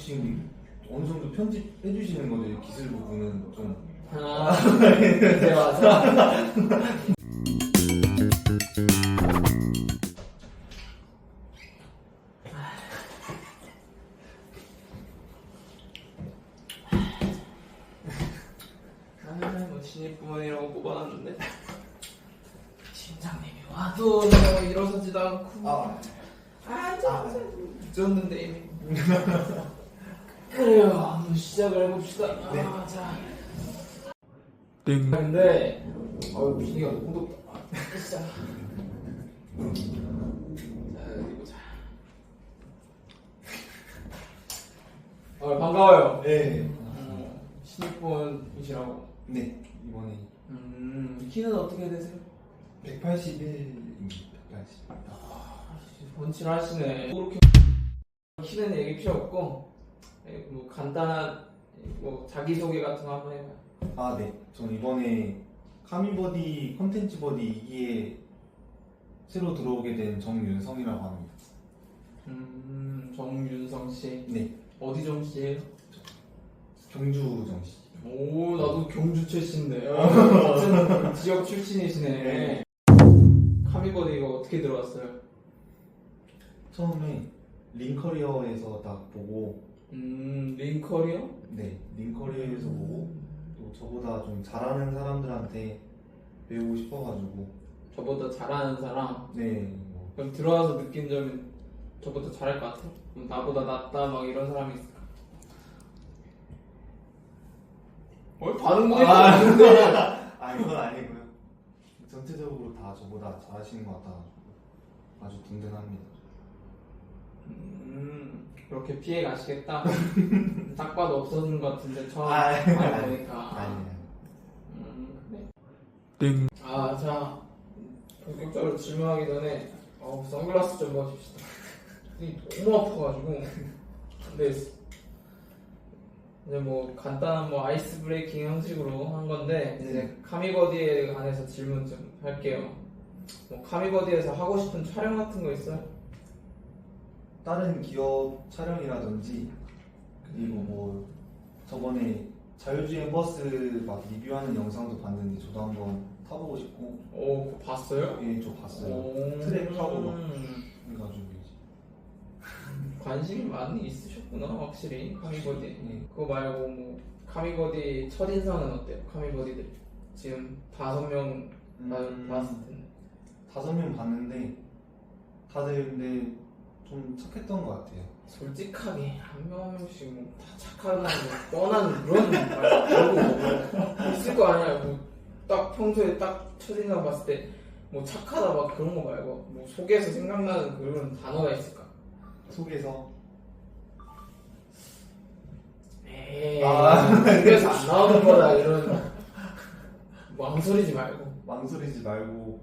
혹시 어느 정도 편집해 주시는 거죠? 이 기술 부분은 좀 아, 이제 와서. 아, 뭐 신입부원이라고 뽑아놨는데 팀장님이 와도 뭐 일어서지도 않고 아. 아, 저, 늦었는데 이미 그래요. 한번 시작을 해봅시다. 아, 자. 근데 어 분위기가 너무 덥다 아, 진짜 자 여기 보자. 어 반가워요. 네. 어, 신입분이시라고. 네 이번에. 음 키는 어떻게 되세요? 181입니다. 180. 번치를 하시네. 그렇게 키는 얘기 필요 없고. 예, 뭐 간단한 뭐 자기소개 같은 거 한번 해봐요 아 네. 전 이번에 카미버디 컨텐츠 버디 2기에 새로 들어오게 된 정윤성이라고 합니다. 음 정윤성 씨 네. 어디 정 씨예요? 경주 정 씨. 오 나도 경주 출신인데 같은 지역 출신이시네 네. 카미버디 이거 어떻게 들어왔어요? 처음에 링커리어에서 딱 보고 음 링커리어? 네 링커리어에서 보고 또 저보다 좀 잘하는 사람들한테 배우고 싶어가지고 저보다 잘하는 사람 네 뭐, 그럼 들어와서 느낀 점은 저보다 잘할 것 같아? 그럼 나보다 낫다 막 이런 사람이 있을까? 뭘 반응 보이지 아. 않는데 아 이건 아니고요. 전체적으로 다 저보다 잘하시는 것 같아가지고 아주 든든합니다. 음 그렇게 피해 가시겠다 딱 봐도 없어진 것 같은데 처음 아, 말 보니까 아니에요. 음, 그래. 아, 자, 본격적으로 질문하기 전에, 어, 선글라스 좀 벗읍시다. 이 너무 아파가지고, 안 되겠어. 이제 뭐, 간단한 뭐, 아이스 브레이킹 형식으로 한 건데, 이제 카미버디에 관해서 질문 좀 할게요. 뭐, 카미버디에서 하고 싶은 촬영 같은 거 있어요? 다른 기업 촬영이라든지 그리고 뭐 저번에 자율주행 버스 막 리뷰하는 영상도 봤는데 저도 한번 타보고 싶고 오, 그거 봤어요? 예 저 봤어요. 오, 트랙 타고 막. 음, 그래가지고 이제 관심이 많이 있으셨구나, 확실히, 카미버디. 예. 그거 말고 뭐 카미버디 첫인상은 어때요? 카미버디들 지금 다섯 명 다- 음, 봤을 텐데 다섯 명 봤는데 다들 근데 좀 착했던 것 같아요. 솔직하게 한명한 명씩 뭐다 착하다는 뭐 뻔한 그런 말 말고 있을 거 아니야 뭐딱 평소에 딱 첫인상 봤을 때 뭐 착하다 막 그런 거 말고 뭐 속에서 생각나는 그런 단어가 있을까? 속에서 에이 아. 속에서 안 나오는 거다 이런 망설이지 말고 망설이지 말고 음,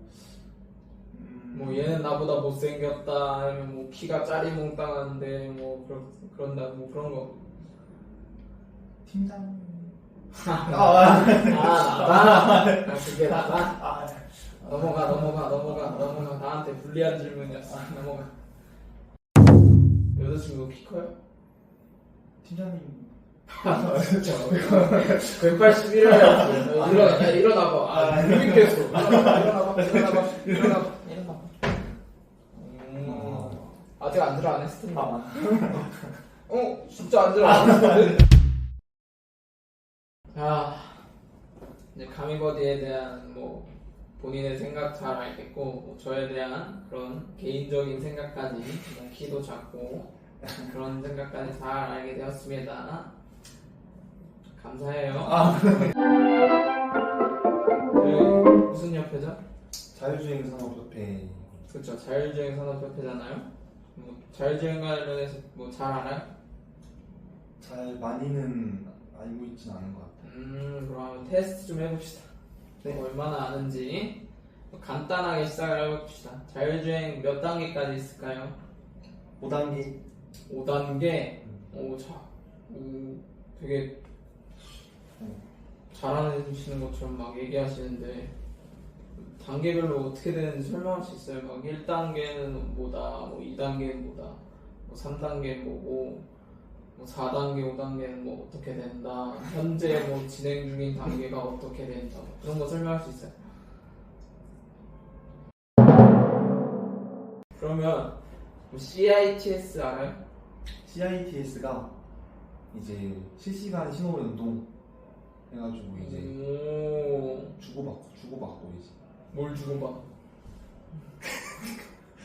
뭐 얘는 나보다 못생겼다 아니면 뭐 키가 짜리몽땅한데 뭐 그런 그런다 뭐 그런 거. 팀장 아 나다. 아, 그게 나다. 아, 넘어가 넘어가 넘어가 넘어가 나한테 불리한 질문이었어. 넘어가. 여자친구 키 커요? 팀장님 진짜 181이라고 일어나 야, 일어나봐 아 재밌겠어 일어나봐 일어나봐 일어나봐 일어나봐 음, 아직 안 들어 안 했을 텐데 어? 진짜 안 들어 안 했을 텐데 자 이제 가미버디에 대한 뭐 본인의 생각 잘 알겠고 뭐 저에 대한 그런 개인적인 생각까지 뭐 키도 작고 그런 생각까지 잘 알게 되었습니다 감사해요 아. 그 무슨 협회죠? 자율주행 산업협회 그렇죠 자율주행 산업협회잖아요 뭐 자율주행 관련해서 뭐 잘 알아요? 잘 많이는 알고 있진 않은 것 같아요. 음, 그럼 테스트 좀 해봅시다. 네, 얼마나 아는지 간단하게 시작을 해봅시다. 자율주행 몇 단계까지 있을까요? 5단계 5단계. 오, 자, 오, 되게 잘하시는 것처럼 막 얘기하시는데 단계별로 어떻게 되는지 설명할 수 있어요? 막 1단계는 뭐다, 뭐 2단계는 뭐다, 뭐 3단계는 뭐고 뭐 4단계, 5단계는 뭐 어떻게 된다. 현재 뭐 진행 중인 단계가 어떻게 된다. 뭐 그런 거 설명할 수 있어요. 그러면 뭐 CITS 알아요? CITS가 이제 실시간 신호 연동 해가지고 이제 오, 주고받고 주고받고 이제 뭘 주고 봐?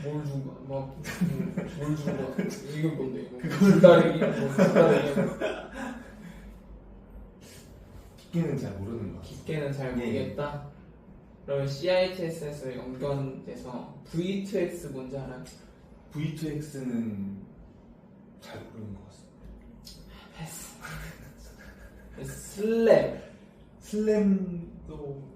뭘 주고 봐? 막, 음, 뭘 주고 봐? 이건 뭔데? 이거? 줄다리기? 뭐, 줄다리기? 깊게는 잘 모르는 것 같아요. 깊게는 잘 예. 모르겠다. 그러면 CITS에서 연결돼서 V2X 뭔지 알아요? V2X는 잘 모르는 것 같습니다. 패스. 슬랩. 슬램도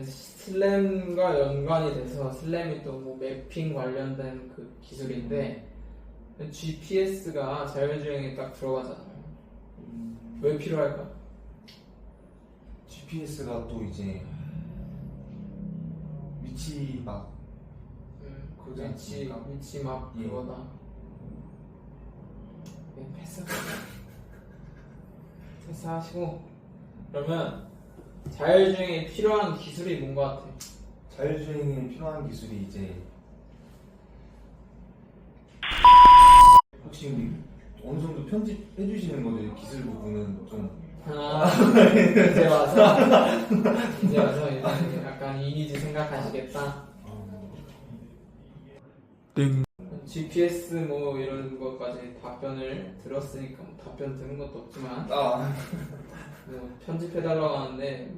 그래서 슬램과 연관이 돼서 슬램이 또뭐 매핑 관련된 그 기술인데 GPS가 자율주행에 딱 들어가잖아요. 왜 필요할까? GPS가 또 이제 위치 막 음, 그러지 위치 않습니까? 위치 막 예. 그거다. 네, 패스. 패스하시고 그러면 자율주행에 필요한 기술이 뭔 것 같아? 자율주행에 필요한 기술이 이제 혹시 어느 정도 편집해 주시는 거죠? 이 기술 부분은 좀 아, 이제 와서 이제 와서 이제 약간 이미지 생각하시겠다. GPS 뭐 이런 것까지 답변을 들었으니까 뭐 답변 들은 것도 없지만 아, 뭐 편집해달라고 하는데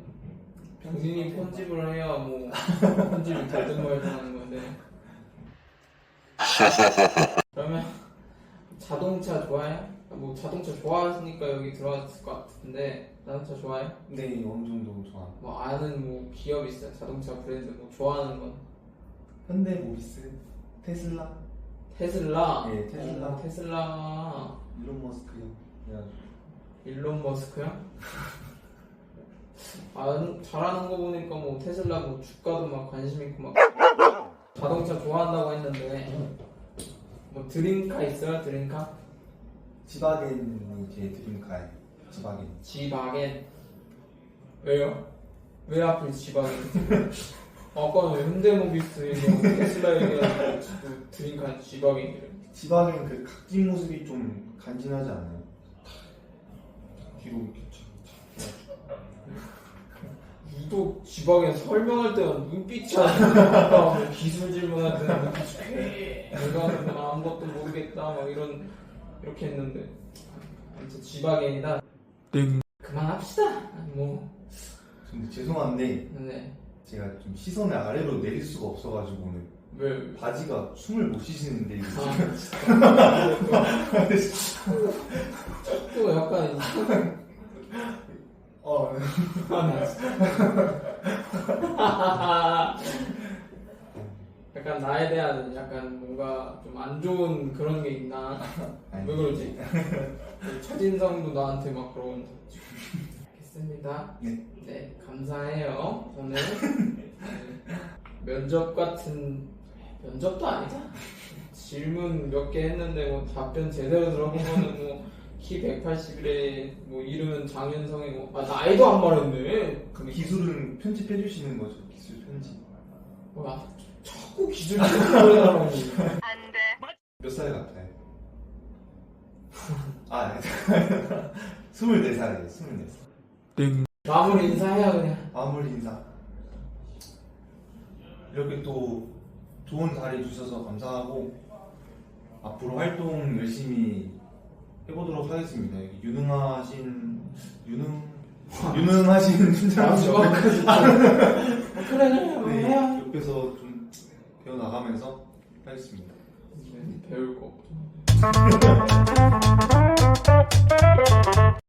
본인이 편집을 해야 뭐 편집이 되든 말든 하는 건데 그러면 자동차 좋아해요? 뭐 자동차 좋아하시니까 여기 들어왔을 것 같은데 자동차 좋아해요? 네 어느 정도 좋아. 뭐 아는 뭐 기업 있어요? 자동차 브랜드 뭐 좋아하는 건 현대 모비스, 테슬라, 테슬라 네, 테슬라. 어, 테슬라 일론 머스크요. 그래가지고 일론 머스크요? 아, 잘하는 거 보니까 뭐 테슬라 뭐 주가도 막 관심 있고 막 자동차 좋아한다고 했는데 뭐 드림카 있어요? 드림카? 지바겐이 제 드림카예요. 지바겐. 지바겐 왜요? 왜 하필 지바겐? 아까는 현대모비스 얘기하고 테슬라 얘기하고 지금 드림카 지바겐이래 지바겐 그 각진 모습이 좀 간지나지 않아요? 뒤로 이렇게 촥, 유독 지방에 설명할 때는 눈빛이 뭐 기술 질문할 때는 눈빛이 쾌 내가 뭐 아무것도 모르겠다 막 이런 이렇게 했는데. 아무튼 지방엔이다 그만합시다. 뭐. 근데 죄송한데 네. 제가 좀 시선을 아래로 내릴 수가 없어가지고 오늘 왜 바지가 숨을 못 쉬시는데 이거? 아, 또 약간 어, 약간 나에 대한 약간 뭔가 좀 안 좋은 그런 게 있나? 왜 그러지? 첫인상도 나한테 막 그러는데 알겠습니다. 네. 네 감사해요. 오늘 네, 면접 같은 면접도 아니다 질문 몇 개 했는데 뭐 답변 제대로 들어본 거는 뭐 키 180이래 뭐 이름은 장윤성이고 아 나이도 안 말했네. 그 기술은 편집해 주시는 거죠 기술 편집. 뭐야 자꾸 기술 질문하라고. 몇 살 같아요? 아 24살이에요 24살. 마무리 인사해요 그냥. 마무리 인사. 이렇게 또 좋은 자리 주셔서 감사하고 앞으로 활동 열심히 해보도록 하겠습니다. 유능하신 유능 유능하신 팀장님 마지막까지 그래 그래 네, 옆에서 좀 배워 나가면서 하겠습니다. 배울 거 없죠